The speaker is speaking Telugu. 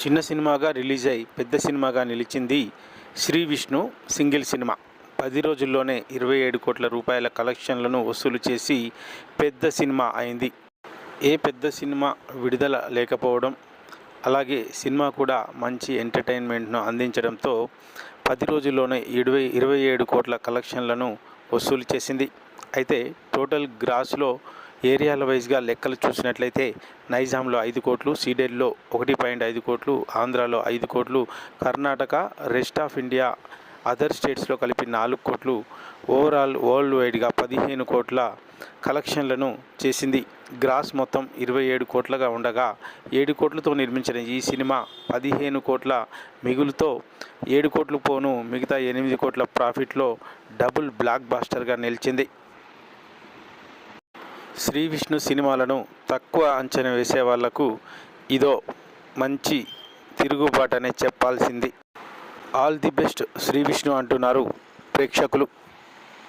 చిన్న సినిమాగా రిలీజ్ అయి పెద్ద సినిమాగా నిలిచింది శ్రీ విష్ణు సింగిల్ సినిమా. పది రోజుల్లోనే ఇరవై ఏడు కోట్ల రూపాయల కలెక్షన్లను వసూలు చేసి పెద్ద సినిమా అయింది. ఏ పెద్ద సినిమా విడుదల లేకపోవడం అలాగే సినిమా కూడా మంచి ఎంటర్టైన్మెంట్ను అందించడంతో పది రోజుల్లోనే ఇరవై ఇరవై ఏడు కోట్ల కలెక్షన్లను వసూలు చేసింది. అయితే టోటల్ గ్రాస్లో ఏరియాల వైజ్గా లెక్కలు చూసినట్లయితే నైజాంలో ఐదు కోట్లు సీడెడ్లో ఒకటి పాయింట్ ఐదు కోట్లు ఆంధ్రాలో ఐదు కోట్లు Karnataka rest of India other స్టేట్స్లో కలిపి నాలుగు కోట్లు ఓవరాల్ వరల్డ్ వైడ్గా పదిహేను కోట్ల కలెక్షన్లను చేసింది. గ్రాస్ మొత్తం ఇరవై ఏడు కోట్లుగా ఉండగా ఏడు కోట్లతో నిర్మించిన ఈ సినిమా పదిహేను కోట్ల మిగులుతో ఏడు కోట్లు పోను మిగతా ఎనిమిది కోట్ల ప్రాఫిట్లో డబుల్ బ్లాక్ బాస్టర్గా నిలిచింది. శ్రీ విష్ణు సినిమాలను తక్కువ అంచనా వేసే వాళ్ళకు ఇదో మంచి తిరుగుబాటనే చెప్పాల్సింది. All the best Sri Vishnu అంటున్నారు ప్రేక్షకులు.